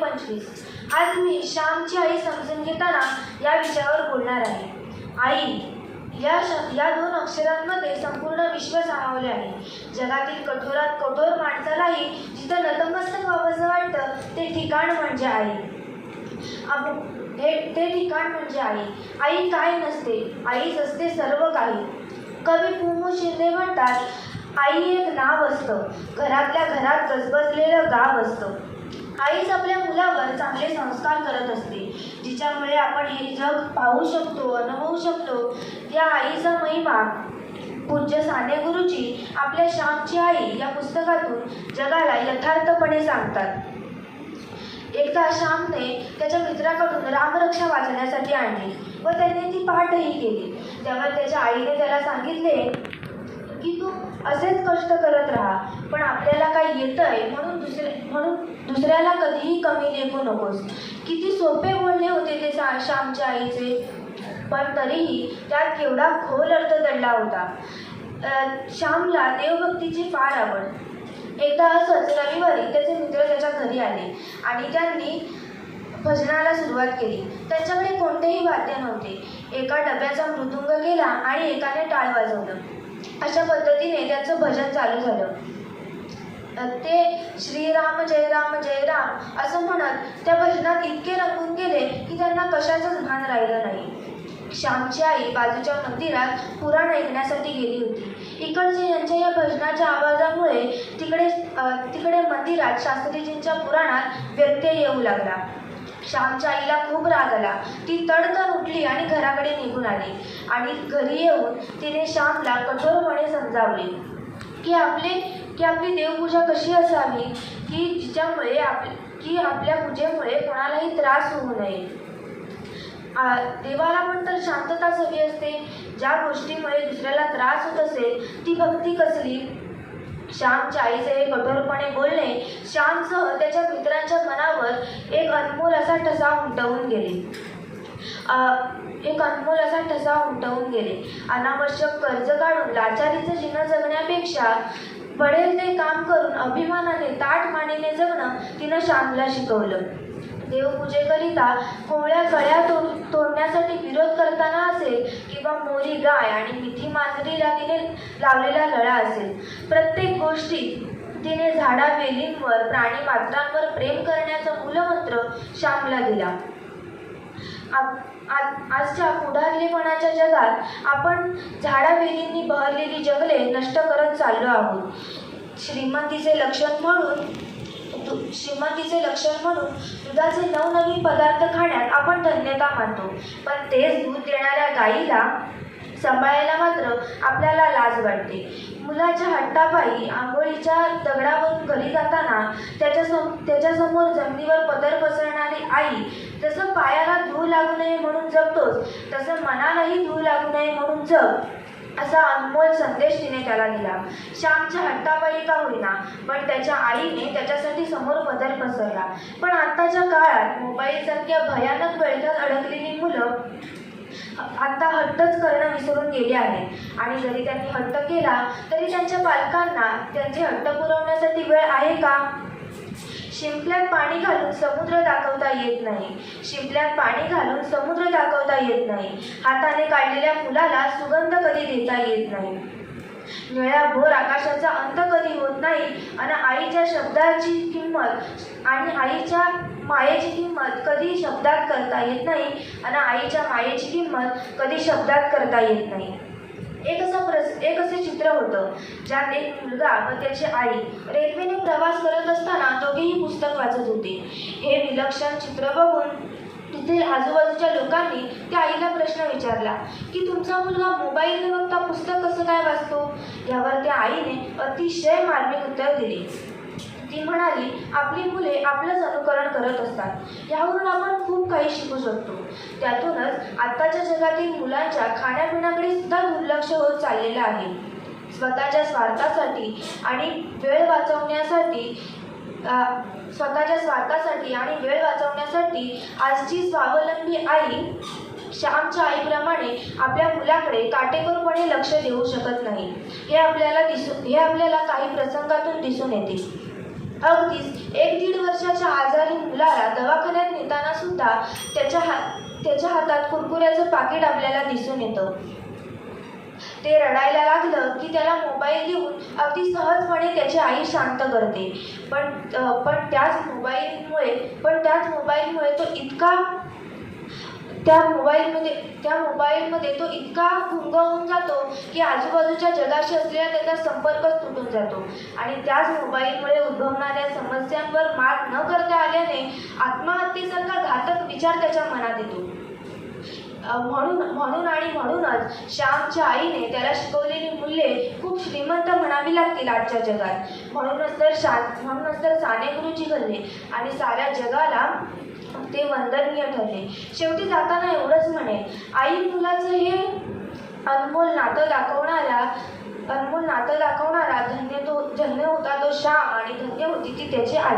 पंचवीस आज मी श्यामची आई समजून घेताना या विषयावर बोलणार आहे. आई या श या दोन अक्षरांमध्ये संपूर्ण विश्व सामावले आहे. जगातील कठोरात कठोर माणसालाही जिथं नतमस्तक व्हावंसं वाटतं ते ठिकाण म्हणजे आई. आपण हे ते ठिकाण म्हणजे आई. आई काय नसते आईच असते सर्व काही. कवी पु शिंदे म्हणतात आई एक नाव असतं. घरातल्या घरात गजबजलेलं गाव असतं. आईच आपल्या मुलावर चांगले संस्कार करत असते. जिच्यामुळे आपण हे जग पाहू शकतो अनुभवू शकतो. त्या आईचा महिमा पूज्य साने गुरुजी आपल्या श्यामची आई या पुस्तकातून जगाला यथार्थपणे सांगतात. एकदा श्यामने त्याच्या मित्राकडून रामरक्षा वाचण्यासाठी आणली व त्याने ती पाठही केली. तेव्हा त्याच्या आईने त्याला सांगितले की तू असेच कष्ट करत राहा. पण आपल्याला काय आहे म्हणून दुसरे म्हणून दुसऱ्याला कधीही कमी लेखू नकोस. किती सोपे बोलणे होते ते सा श्यामच्या आईचे. पण तरीही त्यात केवढा खोल अर्थ दडला होता. श्यामला देवभक्तीची फार आवड. एकदा असंच रविवारी त्याचे मित्र त्याच्या घरी आले आणि त्यांनी भजनाला सुरुवात केली. त्यांच्याकडे कोणतेही वाद्य नव्हते. एका डब्याचा मृदुंग केला आणि एकाने टाळ वाजवलं. अशा पद्धतीने त्यांचं भजन चालू झालं. ते श्रीराम जय राम जय राम असं म्हणत त्या भजनात इतके रंगून गेले की त्यांना कशाचंच भान राहिलं नाही. श्यामची आई बाजूच्या मंदिरात पुराण ऐकण्यासाठी गेली होती. इकडचे यांच्या या भजनाच्या आवाजामुळे तिकडे तिकडे मंदिरात शास्त्रीजींच्या पुराणात व्यत्यय येऊ लागला. श्यामच्या आईला खूप राग आला. ती तडकन उठली आणि घराकडे निघून आली. आणि घरी येऊन तिने श्यामला कठोरपणे समजावले की आपले की आपली देवपूजा कशी असावी? की जिच्यामुळे आप की आपल्या पूजेमुळे कोणालाही त्रास होऊ नये. देवाला पण तर शांतताच हवी असते. ज्या गोष्टीमुळे दुसऱ्याला त्रास होत असेल ती भक्ती कसली? श्यामच्या आईचे हे कठोरपणे बोलणे श्यामसह त्याच्या मित्रांच्या मनावर एक अनमोल असा ठसा उमटवून गेले. एक अनमोल असा ठसा उमटवून गेले. अनावश्यक कर्ज काढून लाचारीचं जीवन जगण्यापेक्षा पडेल ते काम करून अभिमानाने ताट मानेने जगणं तिनं श्यामला शिकवलं. देवपूजेकरिता कोवळ्या गळ्या तोड तोडण्यासाठी विरोध करताना असेल किंवा मोरी गाय आणि मिठी मांजरीला तिने लावलेला लळा असेल. प्रत्येक गोष्टीत तिने झाडा वेलींवर प्राणी मात्रांवर प्रेम करण्याचा मूलमंत्र श्यामला दिला. आप- आजच्या पुढारलेपणाच्या जगात आपण झाडावेलींनी बहरलेली जंगले नष्ट करत चाललो आहोत. श्रीमंतीचे लक्षण म्हणून दु- श्रीमंतीचे लक्षण म्हणून दुधाचे नवनवीन पदार्थ खाण्यात आपण धन्यता मानतो. पण तेच दूध देणाऱ्या गाईला सांभाळायला मात्र आपल्याला लाज वाटते. मुलाच्या हट्टापायी आंघोळीच्या दगडावरून घरी जाताना त्याच्यासम त्याच्यासमोर जमिनीवर पदर पसरणारी आई जसं पायाला धूळ लागू नये म्हणून जगतोच तसं मनालाही धूळ लागू नये म्हणून जग. असा अनमोल संदेश तिने त्याला दिला. श्यामच्या हट्टापायी का होईना पण त्याच्या आईने त्याच्यासाठी समोर बदल पसरला. पण आत्ताच्या काळात मोबाईलसारख्या भयानक वेळेत अडकलेली मुलं आता हट्टच करणं विसरून गेले आहेत. आणि जरी त्यांनी हट्ट केला तरी त्यांच्या पालकांना त्यांचे हट्ट पुरवण्यासाठी वेळ आहे का? शिंपल्यात पाणी घालून समुद्र दाखवता येत नाही. शिंपल्यात पाणी घालून समुद्र दाखवता येत नाही. हाताने काढलेल्या फुलाला सुगंध कधी देता येत नाही. निळ्या भोर आकाशाचा अंत कधी होत नाही. आणि आईच्या शब्दाची किंमत आणि आईच्या मायेची किंमत कधी शब्दात करता येत नाही. आणि आईच्या मायेची किंमत कधी शब्दात करता येत नाही. एक असं प्रस एक असे चित्र होतं. ज्यात एक मुलगा व त्याची आई रेल्वेने प्रवास करत असताना दोघेही पुस्तक वाचत होते. हे विलक्षण चित्र बघून तिथे आजूबाजूच्या लोकांनी त्या आईला प्रश्न विचारला की तुमचा मुलगा मोबाईल न बघता पुस्तक कसं काय वाचतो? यावर त्या आईने अतिशय मार्मिक उत्तर दिले. ती म्हणाली आपली मुले आपलंच अनुकरण करत असतात. यावरून आपण खूप काही शिकू शकतो. त्यातूनच आत्ताच्या जगातील मुलांच्या खाण्यापिण्याकडे सुद्धा दुर्लक्ष होत चाललेलं आहे. स्वतःच्या स्वार्थासाठी आणि वेळ वाचवण्यासाठी स्वतःच्या स्वार्थासाठी आणि वेळ वाचवण्यासाठी आजची स्वावलंबी आई श्यामच्या आईप्रमाणे आपल्या मुलाकडे काटेकोरपणे लक्ष देऊ शकत नाही. हे आपल्याला दिसून हे आपल्याला काही प्रसंगातून दिसून येते. अगदीच एक दीड वर्षाच्या आजारी मुलाला दवाखान्यात नेताना सुद्धा त्याच्या हात त्याच्या हातात कुरकुऱ्याचं पाकिट आपल्याला दिसून येतं. ते रडायला लागलं की त्याला मोबाईल देऊन अगदी सहजपणे त्याची आई शांत करते. पण पण त्याच मोबाईलमुळे पण त्याच मोबाईलमुळे तो इतका त्या मोबाईलमध्ये त्या मोबाईलमध्ये तो इतका गुंगवून होऊन जातो की आजूबाजूच्या जगाशी असलेला त्याचा संपर्कच तुटून जातो. आणि त्याच मोबाईलमुळे उद्भवणाऱ्या समस्यांवर मात न करता आल्याने आत्महत्येसारखा घातक विचार त्याच्या मनात येतो. म्हणून म्हणून आणि म्हणूनच श्यामच्या आईने त्याला शिकवलेली मूल्ये खूप श्रीमंत म्हणावी लागतील आजच्या जगात. म्हणूनच तर शा म्हणूनच तर साने गुरुजी घडले आणि साऱ्या जगाला ते वंदनीय ठरले. शेवटी जाताना एवढंच म्हणे आई मुलाचं हे अनमोल नातं दाखवणारा अनमोल नातं दाखवणारा धन्य तो धन्य होता तो श्याम आणि धन्य होती ती त्याची आई.